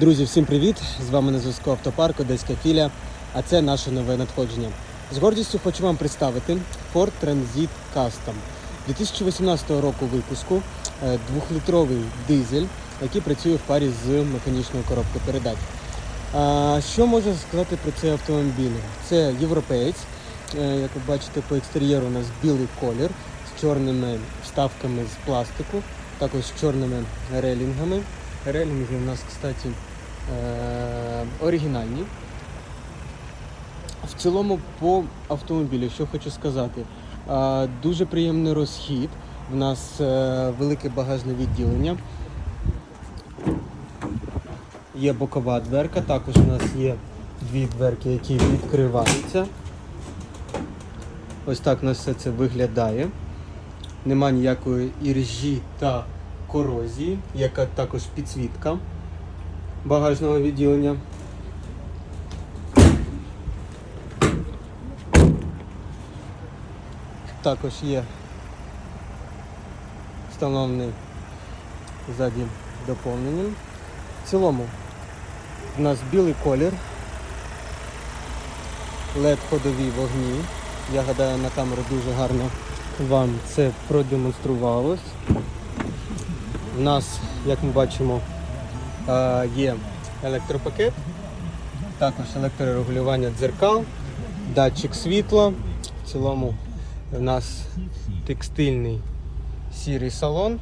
Друзі, всім привіт! З вами на зв'язку Автопарк Одеська філія, а це наше нове надходження. З гордістю хочу вам представити Ford Transit Custom 2018 року випуску, е, двохлітровий дизель, який працює в парі з механічною коробкою передач. Що можна сказати про цей автомобіль? Це європеєць. Е, Як ви бачите, по екстер'єру у нас білий колір з чорними вставками з пластику, також з чорними релінгами. Релінги у нас, кстати, е, оригінальні. В цілому по автомобілю, що хочу сказати, е, дуже приємний розхід. В нас е, велике багажне відділення. Є бокова дверка, також у нас є дві дверки, які відкриваються. Ось так у нас все це виглядає. Нема ніякої іржі та корозії, яка також підсвітка багажного відділення. Також є встановлений ззаді доповненням. В цілому у нас білий колір, led ходові вогні. Я гадаю, на камеру дуже гарно вам це продемонструвалось. У нас, як ми бачимо, е, є електропакет, також електрорегулювання дзеркал, датчик світла. В цілому у нас текстильний сірий салон,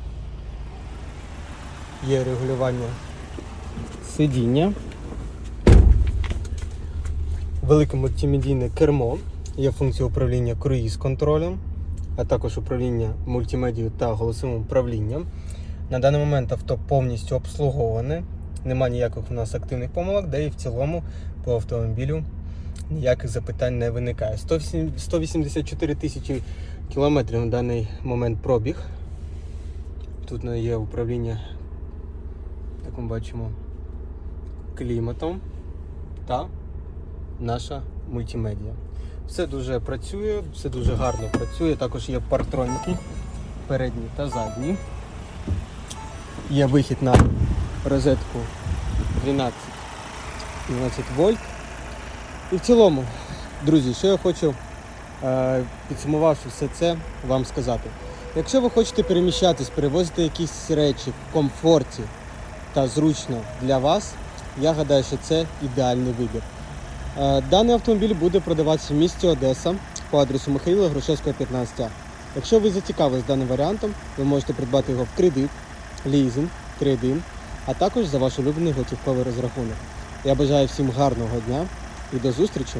є регулювання сидіння, велике мультимедійне кермо, є функція управління круїз-контролем, а також управління мультимедією та голосовим управлінням. На даний момент авто повністю обслуговане, нема ніяких у нас активних помилок, де і в цілому по автомобілю ніяких запитань не виникає. 184 тисячі кілометрів на даний момент пробіг. Тут є управління, як ми бачимо, кліматом та наша мультимедіа. Все дуже працює, все дуже гарно працює. Також є партроніки передні та задні. Є вихід на розетку 12 12 вольт. І в цілому, друзі, що я хочу, е, підсумувавши все це, вам сказати. Якщо ви хочете переміщатись, перевозити якісь речі в комфорті та зручно для вас, я гадаю, що це ідеальний вибір. Е, Даний автомобіль буде продаватися в місті Одеса по адресу Михайла Грушевського, 15А. Якщо ви зацікавились даним варіантом, ви можете придбати його в кредит, лізинг, трейдинг, а також за ваш улюблений готівковий розрахунок. Я бажаю всім гарного дня і до зустрічі